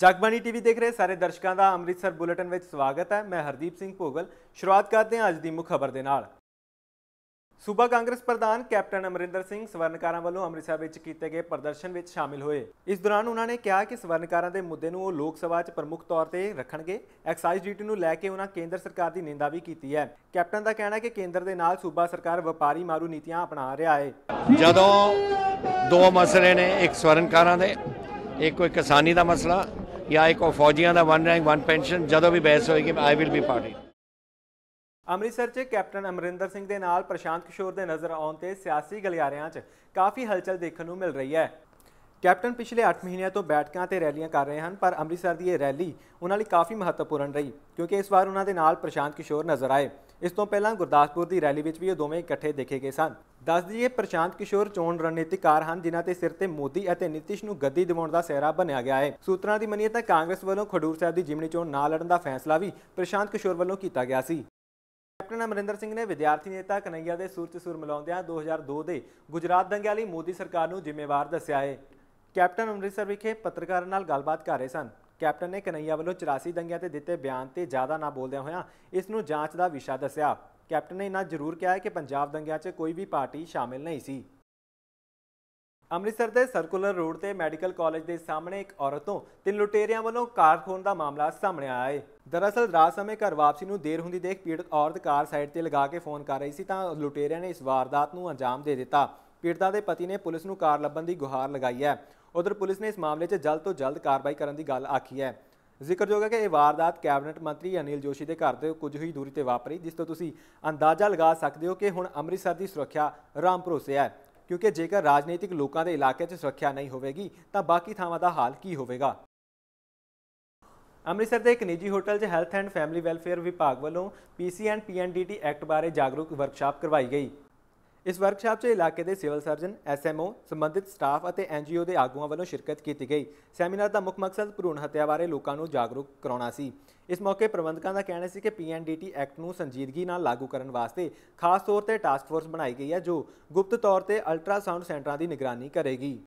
Jagbani TV ਦੇਖ ਰਹੇ ਸਾਰੇ ਦਰਸ਼ਕਾਂ ਦਾ ਅੰਮ੍ਰਿਤਸਰ ਬੁਲੇਟਿਨ ਵਿੱਚ ਸਵਾਗਤ ਹੈ। ਮੈਂ ਹਰਦੀਪ ਸਿੰਘ ਭੋਗਲ। ਸ਼ੁਰੂਆਤ ਕਰਦੇ ਹਾਂ ਅੱਜ ਦੀ ਮੁੱਖ ਖਬਰ ਦੇ ਨਾਲ। ਸੂਬਾ ਕਾਂਗਰਸ ਪ੍ਰਧਾਨ ਕੈਪਟਨ ਅਮਰਿੰਦਰ ਸਿੰਘ ਸਵਰਨਕਾਰਾਂ ਵੱਲੋਂ ਅੰਮ੍ਰਿਤਸਰ ਵਿੱਚ ਕੀਤੇ ਗਏ ਪ੍ਰਦਰਸ਼ਨ ਵਿੱਚ ਸ਼ਾਮਿਲ ਹੋਏ। ਇਸ ਦੌਰਾਨ ਉਹਨਾਂ ਨੇ ਕਿਹਾ ਕਿ ਸਵਰਨਕਾਰਾਂ ਦੇ ਮੁੱਦੇ ਨੂੰ ਉਹ ਲੋਕ ਸਭਾ 'ਚ ਪ੍ਰਮੁੱਖ ਤੌਰ ਤੇ ਰੱਖਣਗੇ। ਐਕਸਾਈਜ਼ ਡਿਊਟੀ ਨੂੰ ਲੈ ਕੇ ਉਹਨਾਂ ਕੇਂਦਰ ਸਰਕਾਰ ਦੀ ਨਿੰਦਾ ਵੀ ਕੀਤੀ ਹੈ। ਕੈਪਟਨ ਦਾ ਕਹਿਣਾ ਹੈ ਕਿ ਕੇਂਦਰ ਦੇ ਨਾਲ ਸੂਬਾ ਸਰਕਾਰ ਵਪਾਰੀ ਮਾਰੂ ਨੀਤੀਆਂ ਅਪਣਾ ਰਿਹਾ ਹੈ। ਜਦੋਂ ਦੋ ਮਸਲੇ ਨੇ, ਇੱਕ ਸਵਰਨਕਾਰਾਂ ਦੇ, ਇੱਕ ਕੋਈ ਕਿਸਾਨੀ ਦਾ ਮਸਲਾ ਜਾਂ ਇੱਕ ਉਹ ਫੌਜੀਆਂ ਦਾ ਵਨ ਰੈਂਕ, ਵਨ ਪੈਨਸ਼ਨ, ਜਦੋਂ ਵੀ ਬਹਿਸ ਹੋਏਗੀ I will be party Amritsar 'ਚ ਕੈਪਟਨ ਅਮਰਿੰਦਰ ਸਿੰਘ ਦੇ ਨਾਲ ਪ੍ਰਸ਼ਾਂਤ ਕਿਸ਼ੋਰ ਦੇ ਨਜ਼ਰ ਆਉਣ ਤੇ ਸਿਆਸੀ ਗਲਿਆਰਿਆਂ 'ਚ ਕਾਫੀ ਹਲਚਲ ਦੇਖਣ ਨੂੰ ਮਿਲ ਰਹੀ ਹੈ। ਕੈਪਟਨ ਪਿਛਲੇ 8 ਮਹੀਨਿਆਂ ਤੋਂ ਬੈਠਕਾਂ ਤੇ ਰੈਲੀਆਂ ਕਰ ਰਹੇ ਹਨ, ਪਰ ਅੰਮ੍ਰਿਤਸਰ ਦੀ ਇਹ ਰੈਲੀ ਉਹਨਾਂ ਲਈ ਕਾਫੀ ਮਹੱਤਵਪੂਰਨ ਰਹੀ, ਕਿਉਂਕਿ ਇਸ ਵਾਰ ਉਹਨਾਂ ਦੇ ਨਾਲ ਪ੍ਰਸ਼ਾਂਤ ਕਿਸ਼ੋਰ ਨਜ਼ਰ ਆਏ। ਇਸ ਤੋਂ ਪਹਿਲਾਂ ਗੁਰਦਾਸਪੁਰ ਦੀ ਰੈਲੀ ਵਿੱਚ ਵੀ ਇਹ ਦੋਵੇਂ ਇਕੱਠੇ ਦੇਖੇ ਗਏ ਸਨ। ਦੱਸ ਦਈਏ ਪ੍ਰਸ਼ਾਂਤ ਕਿਸ਼ੋਰ ਚੋਣ ਰਣਨੀਤਿਕਾਰ ਹਨ, ਜਿਨ੍ਹਾਂ ਦੇ ਸਿਰ ਤੇ ਮੋਦੀ ਅਤੇ ਨਿਤਿਸ਼ ਨੂੰ ਗੱਦੀ ਦਿਵਾਉਣ ਦਾ ਸਿਹਰਾ ਬਣਿਆ ਗਿਆ ਹੈ। ਸੂਤਰਾਂ ਦੀ ਮੰਨੀਏ ਤਾਂ ਕਾਂਗਰਸ ਵੱਲੋਂ ਖਡੂਰ ਸਾਹਿਬ ਦੀ ਜਿਮਨੀ ਚੋਣ ਨਾ ਲੜਨ ਦਾ ਫੈਸਲਾ ਵੀ ਪ੍ਰਸ਼ਾਂਤ ਕਿਸ਼ੋਰ ਵੱਲੋਂ ਕੀਤਾ ਗਿਆ ਸੀ। ਕੈਪਟਨ ਅਮਰਿੰਦਰ ਸਿੰਘ ਨੇ ਵਿਦਿਆਰਥੀ ਨੇਤਾ ਕਨਈਆ ਦੇ ਸੁਰ 'ਚ ਸੁਰ ਮਿਲਾਉਂਦਿਆਂ 2002 ਦੇ ਗੁਜਰਾਤ ਦੰਗਿਆਂ ਲਈ ਮੋਦੀ ਸਰਕਾਰ ਨੂੰ ਜ਼ਿੰਮੇਵਾਰ ਦੱਸਿਆ ਹੈ। ਕੈਪਟਨ ਅੰਮ੍ਰਿਤਸਰ ਵਿਖੇ ਪੱਤਰਕਾਰਾਂ ਨਾਲ ਗੱਲਬਾਤ ਕਰ ਰਹੇ ਸਨ। ਕੈਪਟਨ ਨੇ ਕਨਈਆ ਵੱਲੋਂ 84 ਦੰਗਿਆਂ ਤੇ ਦਿੱਤੇ ਬਿਆਨ ਤੇ ਜ਼ਿਆਦਾ ਨਾ ਬੋਲਦਿਆਂ ਹੋਇਆਂ ਇਸ ਨੂੰ ਜਾਂਚ ਦਾ ਵਿਸ਼ਾ ਦੱਸਿਆ। ਕੈਪਟਨ ਨੇ ਇਹਨਾਂ ਜ਼ਰੂਰ ਕਿਹਾ ਕਿ ਪੰਜਾਬ ਦੰਗਿਆਂ 'ਚ ਕੋਈ ਵੀ ਪਾਰਟੀ ਸ਼ਾਮਿਲ ਨਹੀਂ ਸੀ। ਅੰਮ੍ਰਿਤਸਰ ਦੇ ਸਰਕੂਲਰ ਰੋਡ ਤੇ ਮੈਡੀਕਲ ਕਾਲਜ ਦੇ ਸਾਹਮਣੇ ਇੱਕ ਔਰਤ ਤੋਂ ਤਿੰਨ ਲੁਟੇਰਿਆਂ ਵੱਲੋਂ ਕਾਰ ਖੋਹਣ ਦਾ ਮਾਮਲਾ ਸਾਹਮਣੇ ਆਇਆ ਹੈ। ਦਰਅਸਲ, ਰਾਤ ਸਮੇਂ ਘਰ ਵਾਪਸੀ ਨੂੰ ਦੇਰ ਹੁੰਦੀ ਦੇਖ ਪੀੜਤ ਔਰਤ ਕਾਰ ਸਾਈਡ ਤੇ ਲਗਾ ਕੇ ਫੋਨ ਕਰ ਰਹੀ ਸੀ ਤਾਂ ਲੁਟੇਰਿਆਂ ਨੇ ਇਸ ਵਾਰਦਾਤ ਨੂੰ ਅੰਜਾਮ ਦੇ ਦਿੱਤਾ। ਪੀੜਤਾ ਦੇ ਪਤੀ ਨੇ ਪੁਲਿਸ ਨੂੰ ਕਾਰ ਲੱਭਣ ਦੀ ਗੁਹਾਰ ਲਗਾਈ ਹੈ। ਉਧਰ ਪੁਲਿਸ ਨੇ ਇਸ ਮਾਮਲੇ 'ਚ ਜਲਦ ਤੋਂ ਜਲਦ ਕਾਰਵਾਈ ਕਰਨ ਦੀ ਗੱਲ ਆਖੀ ਹੈ। ਜ਼ਿਕਰਯੋਗ ਹੈ ਕਿ ਇਹ ਵਾਰਦਾਤ ਕੈਬਨਿਟ ਮੰਤਰੀ ਅਨਿਲ ਜੋਸ਼ੀ ਦੇ ਘਰ ਤੋਂ ਕੁਝ ਹੀ ਦੂਰੀ ਤੇ ਵਾਪਰੀ, ਜਿਸ ਤੋਂ ਤੁਸੀਂ ਅੰਦਾਜ਼ਾ ਲਗਾ ਸਕਦੇ ਹੋ ਕਿ ਹੁਣ ਅੰਮ੍ਰਿਤਸਰ ਦੀ ਸੁਰੱਖਿਆ ਰਾਮ ਭਰੋਸੇ ਹੈ। ਕਿਉਂਕਿ ਜੇਕਰ ਰਾਜਨੀਤਿਕ ਲੋਕਾਂ ਦੇ ਇਲਾਕੇ 'ਚ ਸੁਰੱਖਿਆ ਨਹੀਂ ਹੋਵੇਗੀ, ਤਾਂ ਬਾਕੀ ਥਾਵਾਂ ਦਾ ਹਾਲ ਕੀ ਹੋਵੇਗਾ? ਅੰਮ੍ਰਿਤਸਰ ਦੇ ਇੱਕ ਨਿੱਜੀ ਹੋਟਲ 'ਚ ਹੈਲਥ ਐਂਡ ਫੈਮਿਲੀ ਵੈਲਫੇਅਰ ਵਿਭਾਗ ਵੱਲੋਂ ਪੀਸੀ ਐਂਡ ਪੀਐਨਡੀਟੀ ਐਕਟ ਬਾਰੇ ਜਾਗਰੂਕ ਵਰਕਸ਼ਾਪ ਕਰਵਾਈ ਗਈ। ਇਸ ਵਰਕਸ਼ਾਪ 'ਚ ਇਲਾਕੇ ਦੇ ਸਿਵਲ ਸਰਜਨ ਐਸਐਮਓ ਸੰਬੰਧਿਤ ਸਟਾਫ ਅਤੇ ਐਨਜੀਓ ਦੇ ਆਗੂਆਂ ਵੱਲੋਂ ਸ਼ਿਰਕਤ ਕੀਤੀ ਗਈ। ਸੈਮੀਨਾਰ ਦਾ ਮੁੱਖ ਮਕਸਦ ਭਰੂਣ ਹੱਤਿਆ ਬਾਰੇ ਲੋਕਾਂ ਨੂੰ ਜਾਗਰੂਕ ਕਰਾਉਣਾ ਸੀ। ਇਸ ਮੌਕੇ ਪ੍ਰਬੰਧਕਾਂ ਦਾ ਕਹਿਣਾ ਸੀ ਕਿ ਪੀਐਨਡੀਟੀ ਐਕਟ ਨੂੰ ਸੰਜੀਦਗੀ ਨਾਲ ਲਾਗੂ ਕਰਨ ਵਾਸਤੇ ਖਾਸ ਤੌਰ ਤੇ ਟਾਸਕ ਫੋਰਸ ਬਣਾਈ ਗਈ ਹੈ, ਜੋ ਗੁਪਤ ਤੌਰ ਤੇ ਅਲਟਰਾਸਾਊਂਡ ਸੈਂਟਰਾਂ ਦੀ ਨਿਗਰਾਨੀ ਕਰੇਗੀ।